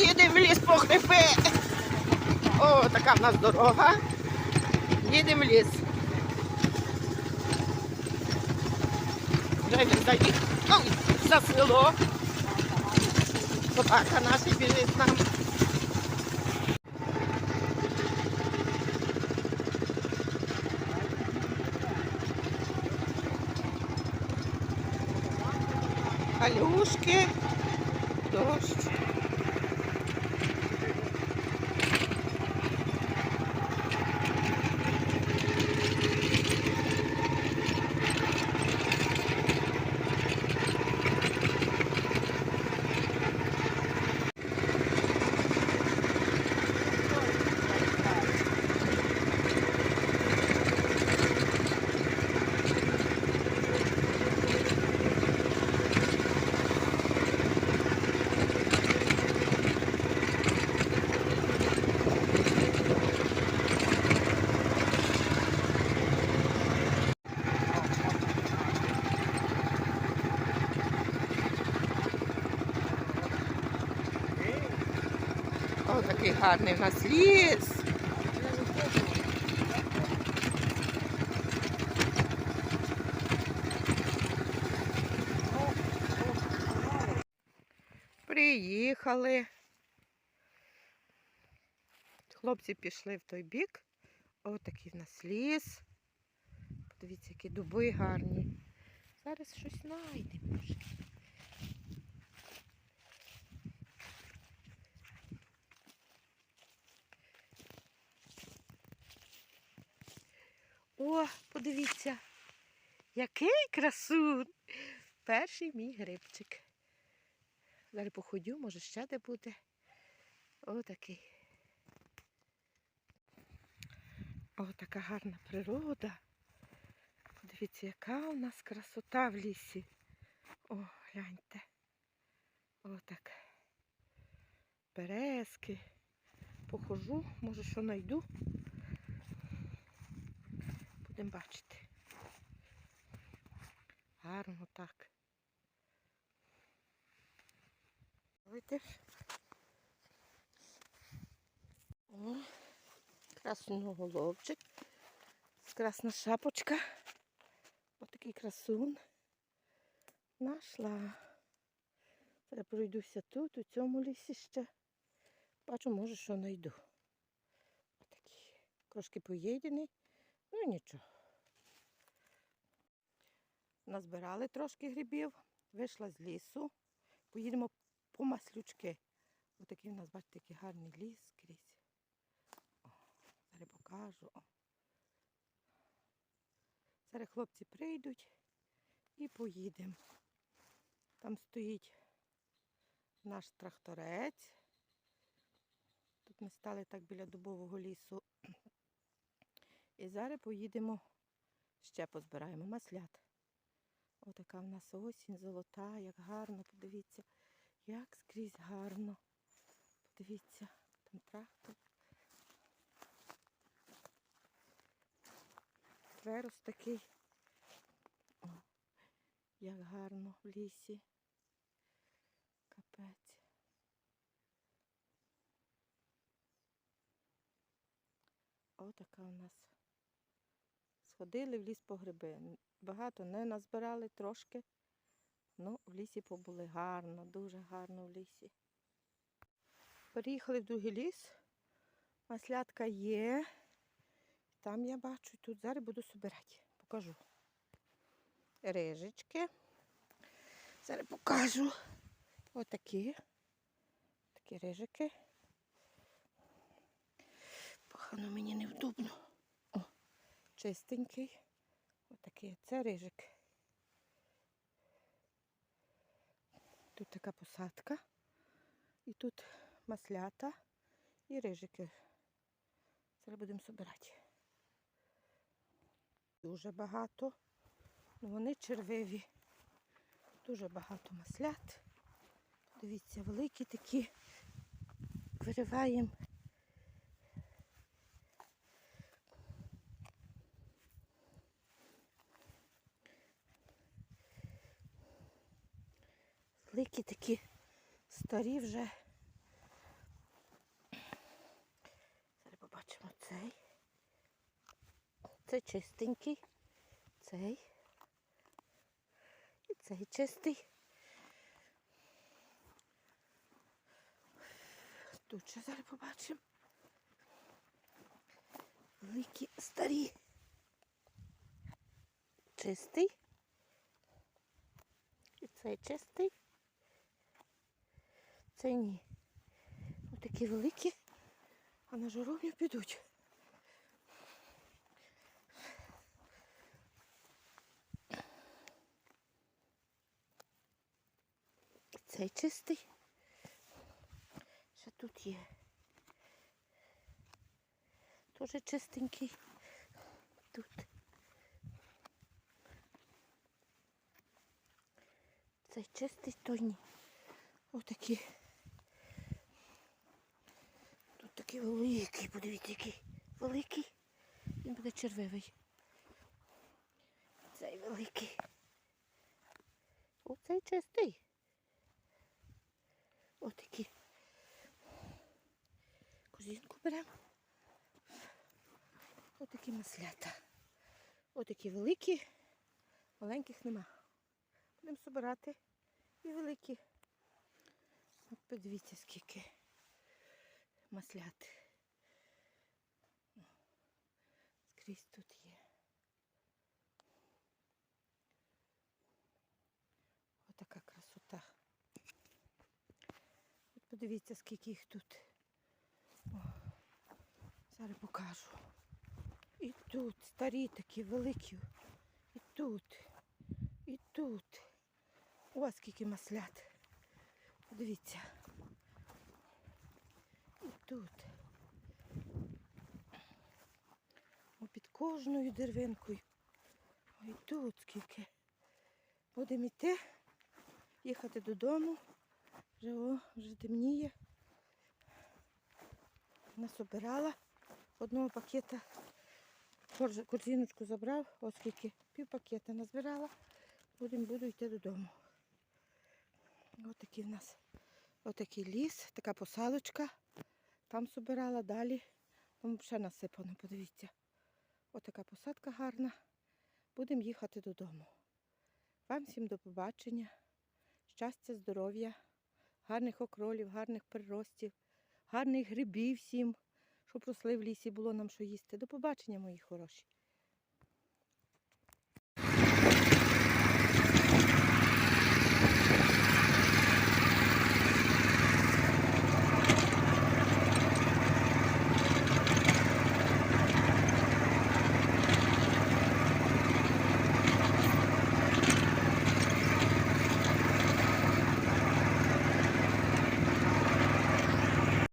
Їдемо в ліс по гриби. О, така в нас дорога. Їдемо в ліс. Вже він заїхав за село. Собака наша біжить з нами. Калюшки, дощ. О, такий гарний в нас ліс. Приїхали. Хлопці пішли в той бік. О, такий в нас ліс. Подивіться, які дуби гарні. Зараз щось знайдемо. О, подивіться, який красун. Перший мій грибчик. Зараз походю, може ще де буде. О, такий. О, така гарна природа. Дивіться, яка у нас красота в лісі. О, гляньте. О, так. Березки. Похожу, може, що знайду. Будемо бачити. Гарно так. Видите? О, красноголовчик. Красна шапочка. Отакий красун. Нашла. Зараз пройдуся тут, у цьому лісі ще. Бачу, може, що знайду. Отакий. Трошки поїдений. Ну нічого. Назбирали трошки грибів, вийшла з лісу. Поїдемо по маслючки. Ось такий у нас, бачите, такий гарний ліс скрізь. О, зараз покажу. О. Зараз хлопці прийдуть і поїдемо. Там стоїть наш тракторець. Тут ми стали так біля дубового лісу. І зараз поїдемо, ще позбираємо маслят. Отака в нас осінь золота, як гарно, подивіться, як скрізь гарно. Подивіться, там трактор. Верус такий. О, як гарно в лісі. Капець. Отака у нас Сходили в ліс по гриби. Багато не назбирали трошки. Ну, в лісі побули гарно, дуже гарно в лісі. Переїхали в другий ліс. Маслятка є. Там я бачу, тут зараз буду збирати. Покажу. Рижечки. Зараз покажу. Отакі. Такі рижики. Погано мені невдобно чистенький. Отакий це рижик. Тут така посадка. І тут маслята і рижики. Зараз будемо збирати. Дуже багато. Ну, Вони червиві. Дуже багато маслят. Дивіться, великі такі. Вириваємо Великі такі старі вже. Зараз побачимо цей. Це чистенький, цей. І цей чистий. Тут ще зараз побачимо. Великі старі. Чистий. І цей чистий. Цей ні. Ось такі великі, а на жаровню підуть. Цей чистий. Ще тут є. Тоже чистенький. Тут. Цей чистий, той ні. Отакі. Тут такий великий, подивіться, який великий. Він буде червивий. Цей великий. Оцей чистий. Отакі. Козінку беремо. Отакі маслята. Отакі великі, маленьких нема. Будемо збирати і великі. Подивіться, скільки маслят. Скрізь тут є. Отака красота. От подивіться, скільки їх тут. О, зараз покажу. І тут старі такі великі. І тут. І тут. Ось скільки маслят. Подивіться. Тут. О, під кожною деревинкою. Ой, тут скільки. Будемо йти, їхати додому. Вже, о, вже темніє. Насобирала одного пакета. Корзиночку забрав, оскільки пів пакета назбирала. Будем, буду йти додому. Ось такий в нас отакий ліс, така посадочка. Там собирала далі. Там ще насипано, подивіться. Ось така посадка гарна. Будемо їхати додому. Вам всім до побачення. Щастя, здоров'я, гарних окролів, гарних приростів, гарних грибів всім, щоб росли в лісі, було нам що їсти. До побачення, мої хороші.